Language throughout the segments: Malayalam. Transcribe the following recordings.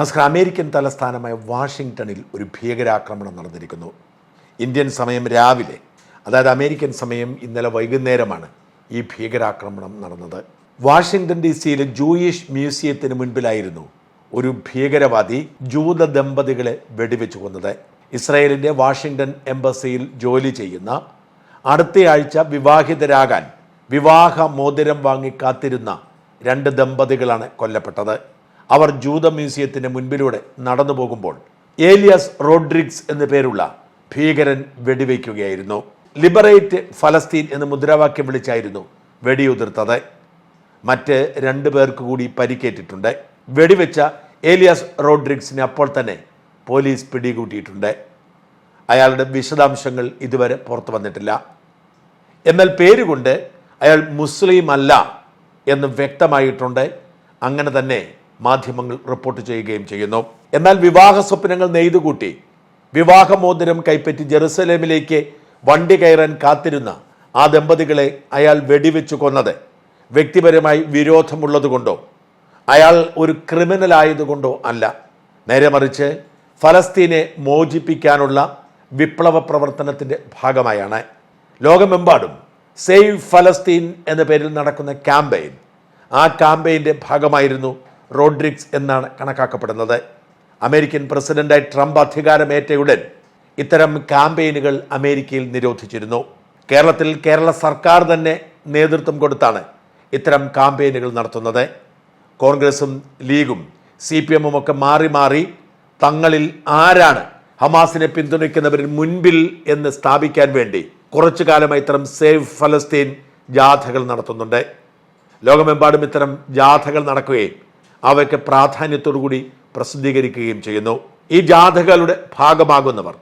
നമസ്കാരം അമേരിക്കൻ തലസ്ഥാനമായ വാഷിങ്ടണിൽ ഒരു ഭീകരാക്രമണം നടന്നിരിക്കുന്നു. ഇന്ത്യൻ സമയം രാവിലെ അതായത് അമേരിക്കൻ സമയം ഇന്നലെ വൈകുന്നേരമാണ് ഈ ഭീകരാക്രമണം നടന്നത്. വാഷിങ്ടൺ ഡി സിയിലെ ജൂയിഷ് മ്യൂസിയത്തിന് മുൻപിലായിരുന്നു ഒരു ഭീകരവാദി ജൂത ദമ്പതികളെ വെടിവെച്ചു കൊന്നത്. ഇസ്രായേലിന്റെ വാഷിങ്ടൺ എംബസിയിൽ ജോലി ചെയ്യുന്ന അടുത്തയാഴ്ച വിവാഹിതരാകാൻ വിവാഹ മോതിരം വാങ്ങി കാത്തിരുന്ന രണ്ട് ദമ്പതികളാണ് കൊല്ലപ്പെട്ടത്. അവർ ജൂത മ്യൂസിയത്തിന്റെ മുൻപിലൂടെ നടന്നു പോകുമ്പോൾ ഏലിയാസ് റോഡ്രിഗ്സ് എന്നു പേരുള്ള ഭീകരൻ വെടിവെക്കുകയായിരുന്നു. ലിബറേറ്റ് ഫലസ്തീൻ എന്ന് മുദ്രാവാക്യം വിളിച്ചായിരുന്നു വെടിയുതിർത്തത്. മറ്റ് രണ്ടു പേർക്ക് കൂടി പരിക്കേറ്റിട്ടുണ്ട്. വെടിവെച്ച ഏലിയാസ് റോഡ്രിഗ്സിനെ അപ്പോൾ തന്നെ പോലീസ് പിടികൂട്ടിയിട്ടുണ്ട്. അയാളുടെ വിശദാംശങ്ങൾ ഇതുവരെ പുറത്തു വന്നിട്ടില്ല. എന്നാൽ പേരുകൊണ്ട് അയാൾ മുസ്ലിം അല്ല എന്ന് വ്യക്തമായിട്ടുണ്ട്. അങ്ങനെ തന്നെ മാധ്യമങ്ങൾ റിപ്പോർട്ട് ചെയ്യുകയും ചെയ്യുന്നു. എന്നാൽ വിവാഹ സ്വപ്നങ്ങൾ നെയ്തുകൂട്ടി വിവാഹമോതിരം കൈപ്പറ്റി ജെറുസലേമിലേക്ക് വണ്ടി കയറാൻ കാത്തിരുന്ന ആ ദമ്പതികളെ അയാൾ വെടിവെച്ചു കൊന്നത്. വ്യക്തിപരമായി വിരോധമുള്ളതുകൊണ്ടോ അയാൾ ഒരു ക്രിമിനൽ ആയതുകൊണ്ടോ അല്ല. നേരെ മറിച്ച് ഫലസ്തീനെ മോചിപ്പിക്കാനുള്ള വിപ്ലവ പ്രവർത്തനത്തിന്റെ ഭാഗമായാണ്. ലോകമെമ്പാടും സേവ് ഫലസ്തീൻ എന്ന പേരിൽ നടക്കുന്ന ക്യാമ്പയിൻ ആ ക്യാമ്പയിന്റെ ഭാഗമായിരുന്നു റോഡ്രിക്സ് എന്നാണ് കണക്കാക്കപ്പെടുന്നത്. അമേരിക്കൻ പ്രസിഡന്റായി ട്രംപ് അധികാരമേറ്റയുടൻ ഇത്തരം ക്യാമ്പയിനുകൾ അമേരിക്കയിൽ നിരോധിച്ചിരുന്നു. കേരളത്തിൽ കേരള സർക്കാർ തന്നെ നേതൃത്വം കൊടുത്താണ് ഇത്തരം ക്യാമ്പയിനുകൾ നടത്തുന്നത്. കോൺഗ്രസും ലീഗും സി പി എമ്മും ഒക്കെ മാറി മാറി തങ്ങളിൽ ആരാണ് ഹമാസിനെ പിന്തുണയ്ക്കുന്നവരിൽ മുൻപിൽ എന്ന് സ്ഥാപിക്കാൻ വേണ്ടി കുറച്ചു കാലമായി ഇത്തരം സേവ് ഫലസ്തീൻ ജാഥകൾ നടത്തുന്നുണ്ട്. ലോകമെമ്പാടും ഇത്തരം ജാഥകൾ നടക്കുകയും അവയ്ക്ക് പ്രാധാന്യത്തോടുകൂടി പ്രസിദ്ധീകരിക്കുകയും ചെയ്യുന്നു. ഈ ജാഥകളുടെ ഭാഗമാകുന്നവർ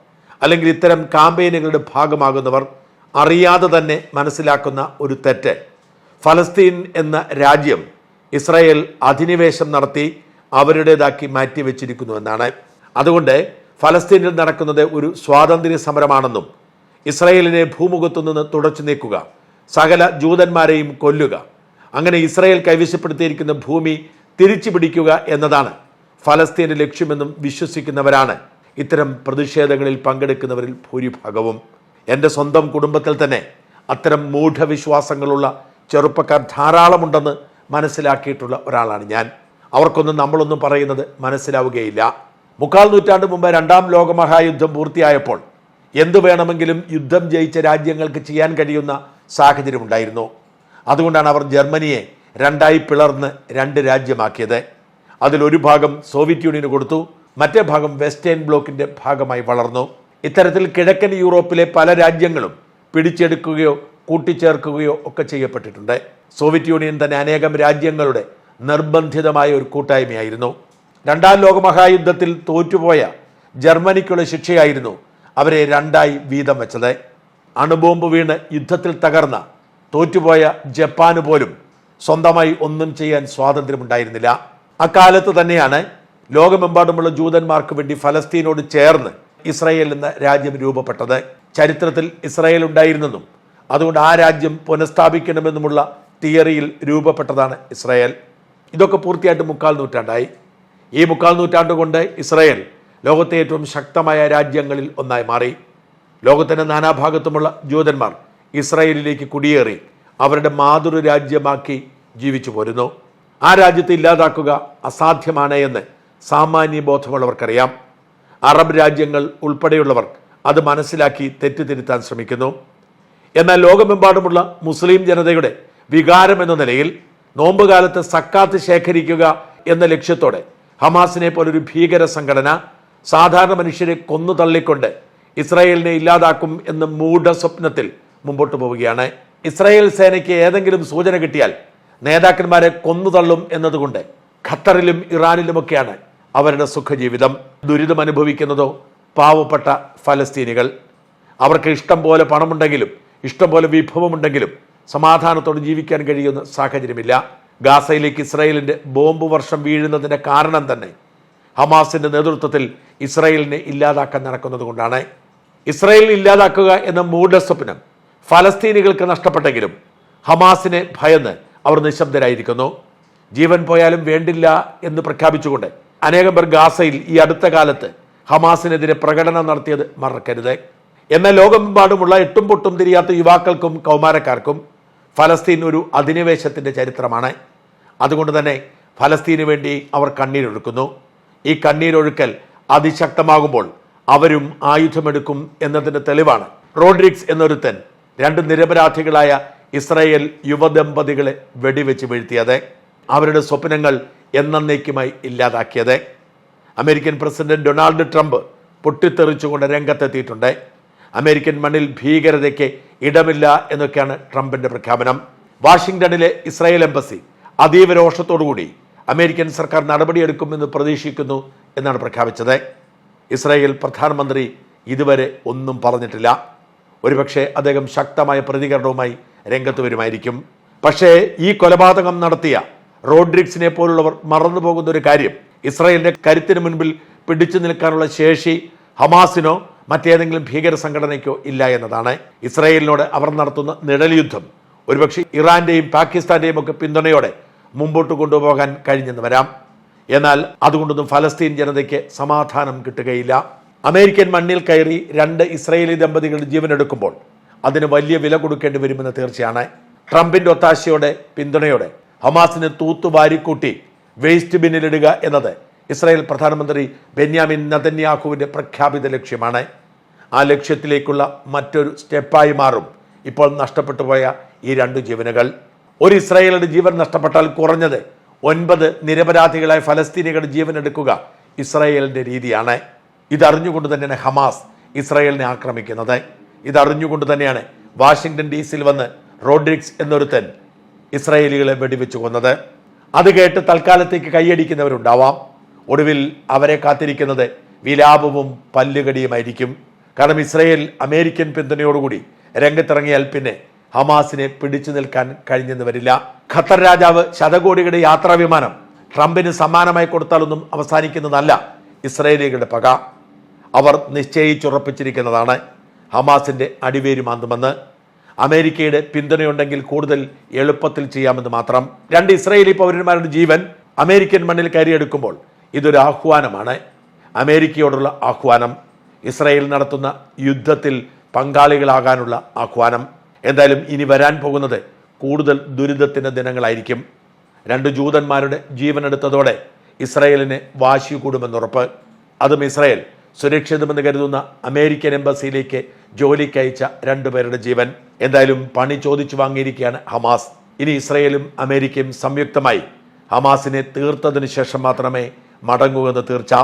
അല്ലെങ്കിൽ ഇത്തരം കാമ്പയിനുകളുടെ ഭാഗമാകുന്നവർ അറിയാതെ തന്നെ മനസ്സിലാക്കുന്ന ഒരു തെറ്റ്. ഫലസ്തീൻ എന്ന രാജ്യം ഇസ്രായേൽ അധിനിവേശം നടത്തി അവരുടേതാക്കി മാറ്റിവെച്ചിരിക്കുന്നു എന്നാണ്. അതുകൊണ്ട് ഫലസ്തീനിൽ നടക്കുന്നത് ഒരു സ്വാതന്ത്ര്യ സമരമാണെന്നും ഇസ്രായേലിനെ ഭൂമുഖത്തു നിന്ന് തുടച്ചു നീക്കുക സകല ജൂതന്മാരെയും കൊല്ലുക. അങ്ങനെ ഇസ്രായേൽ കൈവശപ്പെടുത്തിയിരിക്കുന്ന ഭൂമി തിരിച്ചു പിടിക്കുക എന്നതാണ് ഫലസ്തീന്റെ ലക്ഷ്യമെന്നും വിശ്വസിക്കുന്നവരാണ്. ഇത്തരം പ്രതിഷേധങ്ങളിൽ പങ്കെടുക്കുന്നവരിൽ ഭൂരിഭാഗവും. എന്റെ സ്വന്തം കുടുംബത്തിൽ തന്നെ അത്തരം മൂഢവിശ്വാസങ്ങളുള്ള ചെറുപ്പക്കാർ ധാരാളമുണ്ടെന്ന് മനസ്സിലാക്കിയിട്ടുള്ള ഒരാളാണ് ഞാൻ. അവർക്കൊന്നും നമ്മളൊന്നും പറയുന്നത് മനസ്സിലാവുകയില്ല. മുക്കാൽ നൂറ്റാണ്ട് മുമ്പ് രണ്ടാം ലോകമഹായുദ്ധം പൂർത്തിയായപ്പോൾ എന്തു വേണമെങ്കിലും യുദ്ധം ജയിച്ച രാജ്യങ്ങൾക്ക് ചെയ്യാൻ കഴിയുന്ന സാഹചര്യമുണ്ടായിരുന്നു. അതുകൊണ്ടാണ് അവർ ജർമ്മനിയെ രണ്ടായി പിളർന്ന് രണ്ട് രാജ്യമാക്കിയത്. അതിലൊരു ഭാഗം സോവിയറ്റ് യൂണിയന് കൊടുത്തു മറ്റേ ഭാഗം വെസ്റ്റേൺ ബ്ലോക്കിന്റെ ഭാഗമായി വളർന്നു. ഇത്തരത്തിൽ കിഴക്കൻ യൂറോപ്പിലെ പല രാജ്യങ്ങളും പിടിച്ചെടുക്കുകയോ കൂട്ടിച്ചേർക്കുകയോ ഒക്കെ ചെയ്യപ്പെട്ടിട്ടുണ്ട്. സോവിയറ്റ് യൂണിയൻ തന്നെ അനേകം രാജ്യങ്ങളുടെ നിർബന്ധിതമായ ഒരു കൂട്ടായ്മയായിരുന്നു. രണ്ടാം ലോകമഹായുദ്ധത്തിൽ തോറ്റുപോയ ജർമ്മനിക്കുള്ള ശിക്ഷയായിരുന്നു അവരെ രണ്ടായി വീതം വെച്ചത്. അണുബോംബ് വീണ് യുദ്ധത്തിൽ തകർന്ന തോറ്റുപോയ ജപ്പാന് പോലും സ്വന്തമായി ഒന്നും ചെയ്യാൻ സ്വാതന്ത്ര്യമുണ്ടായിരുന്നില്ല. അക്കാലത്ത് തന്നെയാണ് ലോകമെമ്പാടുമുള്ള ജൂതന്മാർക്ക് വേണ്ടി ഫലസ്തീനോട് ചേർന്ന് ഇസ്രായേൽ എന്ന രാജ്യം രൂപപ്പെട്ടത്. ചരിത്രത്തിൽ ഇസ്രായേൽ ഉണ്ടായിരുന്നെന്നും അതുകൊണ്ട് ആ രാജ്യം പുനഃസ്ഥാപിക്കണമെന്നുമുള്ള തിയറിയിൽ രൂപപ്പെട്ടതാണ് ഇസ്രായേൽ. ഇതൊക്കെ പൂർത്തിയായിട്ട് മുക്കാൽ നൂറ്റാണ്ടായി. ഈ മുക്കാൽ നൂറ്റാണ്ട് കൊണ്ട് ഇസ്രായേൽ ലോകത്തെ ഏറ്റവും ശക്തമായ രാജ്യങ്ങളിൽ ഒന്നായി മാറി. ലോകത്തിന്റെ നാനാഭാഗത്തുമുള്ള ജൂതന്മാർ ഇസ്രായേലിലേക്ക് കുടിയേറി. അവരുടെ മാതൃ രാജ്യമാക്കി ജീവിച്ചു പോരുന്നു. ആ രാജ്യത്തെ ഇല്ലാതാക്കുക അസാധ്യമാണ് എന്ന് സാമാന്യ ബോധമുള്ളവർക്കറിയാം. അറബ് രാജ്യങ്ങൾ ഉൾപ്പെടെയുള്ളവർ അത് മനസ്സിലാക്കി തെറ്റിദ്ധരുത്താൻ ശ്രമിക്കുന്നു. എന്നാൽ ലോകമെമ്പാടുമുള്ള മുസ്ലിം ജനതയുടെ വികാരം എന്ന നിലയിൽ നോമ്പുകാലത്ത് സക്കാത്ത് ശേഖരിക്കുക എന്ന ലക്ഷ്യത്തോടെ ഹമാസിനെ പോലൊരു ഭീകര സംഘടന സാധാരണ മനുഷ്യരെ കൊന്നു തള്ളിക്കൊണ്ട് ഇസ്രായേലിനെ ഇല്ലാതാക്കും എന്ന മൂഢസ്വപ്നത്തിൽ മുമ്പോട്ട് പോവുകയാണ്. ഇസ്രായേൽ സേനയ്ക്ക് ഏതെങ്കിലും സൂചന കിട്ടിയാൽ നേതാക്കന്മാരെ കൊന്നുതള്ളും എന്നതുകൊണ്ട് ഖത്തറിലും ഇറാനിലുമൊക്കെയാണ് അവരുടെ സുഖജീവിതം. ദുരിതം അനുഭവിക്കുന്നതോ പാവപ്പെട്ട ഫലസ്തീനികൾ. അവർക്ക് ഇഷ്ടം പോലെ പണമുണ്ടെങ്കിലും ഇഷ്ടം പോലെ വിഭവമുണ്ടെങ്കിലും സമാധാനത്തോടെ ജീവിക്കാൻ കഴിയുന്ന സാഹചര്യമില്ല. ഗാസയിലേക്ക് ഇസ്രായേലിന്റെ ബോംബ് വർഷം വീഴുന്നതിന്റെ കാരണം തന്നെ ഹമാസിന്റെ നേതൃത്വത്തിൽ ഇസ്രായേലിനെ ഇല്ലാതാക്കാൻ നടക്കുന്നത് കൊണ്ടാണ് ഇസ്രായേലിനെ ഇല്ലാതാക്കുക എന്ന മൂഢസ്വപ്നം ഫലസ്തീനികൾക്ക് നഷ്ടപ്പെട്ടെങ്കിലും ഹമാസിനെ ഭയന്ന് അവർ നിശബ്ദരായിരിക്കുന്നു. ജീവൻ പോയാലും വേണ്ടില്ല എന്ന് പ്രഖ്യാപിച്ചുകൊണ്ട് അനേകം പേർ ഗാസയിൽ ഈ അടുത്ത കാലത്ത് ഹമാസിനെതിരെ പ്രകടനം നടത്തിയത് മറക്കരുത്. എന്നാൽ ലോകമെമ്പാടുമുള്ള എട്ടും പൊട്ടും തിരിയാത്ത യുവാക്കൾക്കും കൗമാരക്കാർക്കും ഫലസ്തീൻ ഒരു അധിനിവേശത്തിന്റെ ചരിത്രമാണ്. അതുകൊണ്ട് തന്നെ ഫലസ്തീന് വേണ്ടി അവർ കണ്ണീരൊഴുക്കുന്നു. ഈ കണ്ണീരൊഴുക്കൽ അതിശക്തമാകുമ്പോൾ അവരും ആയുധമെടുക്കും എന്നതിന്റെ തെളിവാണ് റോഡ്രിക്സ് എന്നൊരുത്തൻ രണ്ട് നിരപരാധികളായ ഇസ്രായേൽ യുവദമ്പതികളെ വെടിവെച്ച് വീഴ്ത്തിയത് അവരുടെ സ്വപ്നങ്ങൾ എന്നേക്കുമായി ഇല്ലാതാക്കിയത്. അമേരിക്കൻ പ്രസിഡന്റ് ഡൊണാൾഡ് ട്രംപ് പൊട്ടിത്തെറിച്ചുകൊണ്ട് രംഗത്തെത്തിയിട്ടുണ്ട്. അമേരിക്കൻ മണ്ണിൽ ഭീകരതയ്ക്ക് ഇടമില്ല എന്നൊക്കെയാണ് ട്രംപിന്റെ പ്രഖ്യാപനം. വാഷിംഗ്ടണിലെ ഇസ്രായേൽ എംബസി അതീവ രോഷത്തോടുകൂടി അമേരിക്കൻ സർക്കാർ നടപടിയെടുക്കുമെന്ന് പ്രതീക്ഷിക്കുന്നു എന്നാണ് പ്രഖ്യാപിച്ചത്. ഇസ്രായേൽ പ്രധാനമന്ത്രി ഇതുവരെ ഒന്നും പറഞ്ഞിട്ടില്ല. ഒരുപക്ഷെ അദ്ദേഹം ശക്തമായ പ്രതികരണവുമായി രംഗത്ത് വരുമായിരിക്കും. പക്ഷേ ഈ കൊലപാതകം നടത്തിയ റോഡ്രിക്സിനെ പോലുള്ളവർ മറന്നു പോകുന്ന ഒരു കാര്യം ഇസ്രായേലിന്റെ കരുത്തിന് മുൻപിൽ പിടിച്ചു നിൽക്കാനുള്ള ശേഷി ഹമാസിനോ മറ്റേതെങ്കിലും ഭീകര സംഘടനയ്ക്കോ ഇല്ല എന്നതാണ്. ഇസ്രായേലിനോട് അവർ നടത്തുന്ന നിഴൽ യുദ്ധം ഒരുപക്ഷെ ഇറാന്റെയും പാകിസ്ഥാന്റെയും ഒക്കെ പിന്തുണയോടെ മുമ്പോട്ട് കൊണ്ടുപോകാൻ കഴിഞ്ഞെന്ന് വരാം. എന്നാൽ അതുകൊണ്ടൊന്നും ഫലസ്തീൻ ജനതയ്ക്ക് സമാധാനം കിട്ടുകയില്ല. അമേരിക്കൻ മണ്ണിൽ കയറി രണ്ട് ഇസ്രായേലി ദമ്പതികളുടെ ജീവനെടുക്കുമ്പോൾ അതിന് വലിയ വില കൊടുക്കേണ്ടി വരുമെന്ന് തീർച്ചയാണ്. ട്രംപിന്റെ ഒത്താശയോടെ പിന്തുണയോടെ ഹമാസിന് തൂത്തുവാരിക്കൂട്ടി വേസ്റ്റ് ബിന്നിലിടുക എന്നത് ഇസ്രായേൽ പ്രധാനമന്ത്രി ബെന്യാമിൻ നതന്യാഹുവിന്റെ പ്രഖ്യാപിത ലക്ഷ്യമാണ്. ആ ലക്ഷ്യത്തിലേക്കുള്ള മറ്റൊരു സ്റ്റെപ്പായി മാറും ഇപ്പോൾ നഷ്ടപ്പെട്ടു പോയ ഈ രണ്ട് ജീവനുകൾ. ഒരു ഇസ്രായേലിന്റെ ജീവൻ നഷ്ടപ്പെട്ടാൽ കുറഞ്ഞത് ഒൻപത് നിരപരാധികളായ ഫലസ്തീനികളുടെ ജീവൻ എടുക്കുക ഇസ്രായേലിന്റെ രീതിയാണ്. ഇതറിഞ്ഞുകൊണ്ട് തന്നെയാണ് ഹമാസ് ഇസ്രായേലിനെ ആക്രമിക്കുന്നത്. ഇതറിഞ്ഞുകൊണ്ട് തന്നെയാണ് വാഷിങ്ടൺ ഡി സിയിൽ വന്ന് റോഡ്രിക്സ് എന്നൊരുത്തൻ ഇസ്രായേലികളെ വെടിവെച്ചു കൊന്നത്. അത് കേട്ട് തൽക്കാലത്തേക്ക് കൈയടിക്കുന്നവരുണ്ടാവാം. ഒടുവിൽ അവരെ കാത്തിരിക്കുന്നത് വിലാപവും പല്ലുകടിയുമായിരിക്കും. കാരണം ഇസ്രായേൽ അമേരിക്കൻ പിന്തുണയോടുകൂടി രംഗത്തിറങ്ങിയാൽ പിന്നെ ഹമാസിനെ പിടിച്ചു നിൽക്കാൻ കഴിഞ്ഞെന്ന് വരില്ല. ഖത്തർ രാജാവ് ശതകോടികളുടെ യാത്രാ വിമാനം ട്രംപിന് സമ്മാനമായി കൊടുത്താലൊന്നും അവസാനിക്കുന്നതല്ല ഇസ്രായേലികളുടെ പക. അവർ നിശ്ചയിച്ചുറപ്പിച്ചിരിക്കുന്നതാണ്. ഹമാസിന്റെ അടിവേര് മാന്തുമെന്ന്. അമേരിക്കയുടെ പിന്തുണയുണ്ടെങ്കിൽ കൂടുതൽ എളുപ്പത്തിൽ ചെയ്യാമെന്ന് മാത്രം. രണ്ട് ഇസ്രയേലി പൗരന്മാരുടെ ജീവൻ അമേരിക്കൻ മണ്ണിൽ കയറിയെടുക്കുമ്പോൾ ഇതൊരു ആഹ്വാനമാണ്. അമേരിക്കയോടുള്ള ആഹ്വാനം ഇസ്രയേൽ നടത്തുന്ന യുദ്ധത്തിൽ പങ്കാളികളാകാനുള്ള ആഹ്വാനം. എന്തായാലും ഇനി വരാൻ പോകുന്നത് കൂടുതൽ ദുരിതത്തിന്റെ ദിനങ്ങളായിരിക്കും. രണ്ട് ജൂതന്മാരുടെ ജീവനെടുത്തതോടെ ഇസ്രയേലിന് വാശി കൂടുമെന്നുറപ്പ് അതും ഇസ്രായേൽ സുരക്ഷിതമെന്ന് കരുതുന്ന അമേരിക്കൻ എംബസിയിലേക്ക് ജോലിക്കയച്ച രണ്ടുപേരുടെ ജീവൻ. എന്തായാലും പണി ചോദിച്ചു വാങ്ങിയിരിക്കുകയാണ് ഹമാസ്. ഇനി ഇസ്രയേലും അമേരിക്കയും സംയുക്തമായി ഹമാസിനെ തീർത്തതിനു ശേഷം മാത്രമേ മടങ്ങൂ എന്ന് തീർച്ച.